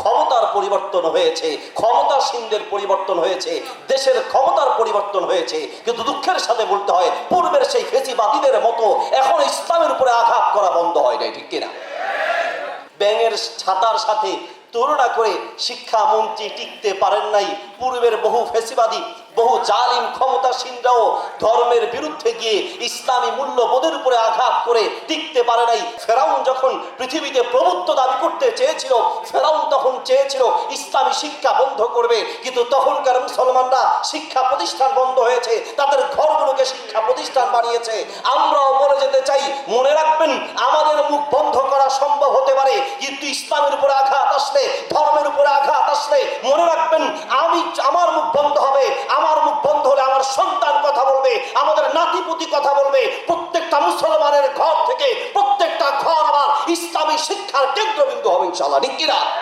ক্ষমতার পরিবর্তন হয়েছে, ক্ষমতাসীনদের পরিবর্তন হয়েছে, দেশের ক্ষমতার পরিবর্তন হয়েছে। কিন্তু দুঃখের সাথে বলতে হয়, পূর্বের সেই ফেসিবাদীদের মতো এখন ইসলামের উপরে আঘাত করা বন্ধ হয় নাই, ঠিক কিনা? ব্যাঙের ছাতার সাথে তুলনা করে শিক্ষামন্ত্রী টিকতে পারেন নাই। পূর্বের বহু ফেসিবাদী, বহু জালিম, ক্ষমতাসীনরাও ধর্মের বিরুদ্ধে গিয়ে ইসলামী মূল্যবোধের উপরে আঘাত করে টিকতে পারে নাই। ফেরাউন যখন পৃথিবীতে প্রভুত্ব দাবি করতে চেয়েছিল, ফেরাউন তখন চেয়েছিল ইসলামী শিক্ষা বন্ধ করবে। কিন্তু তখনকার মুসলমানরা শিক্ষা প্রতিষ্ঠান বন্ধ হয়েছে, তাদের ঘরগুলোকে শিক্ষা প্রতিষ্ঠান বানিয়েছে। আমরাও বলে যেতে চাই। মনে রাখবেন, আমাদের মুখ বন্ধ কিন্তু ইসলামের উপরে আঘাত আসলে, ধর্মের উপরে আঘাত আসলে, মনে রাখবেন, আমি, আমার মুখ বন্ধ হবে, আমার মুখ বন্ধ হলে আমার সন্তান কথা বলবে, আমাদের নাতিপুতি কথা বলবে, প্রত্যেকটা মুসলমানের ঘর থেকে প্রত্যেকটা ঘর আমার ইসলামী শিক্ষার কেন্দ্রবিন্দু হবে ইনশাল্লাহ ঠিক কিনা?